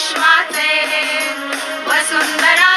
विश्वाचे वसुंधरा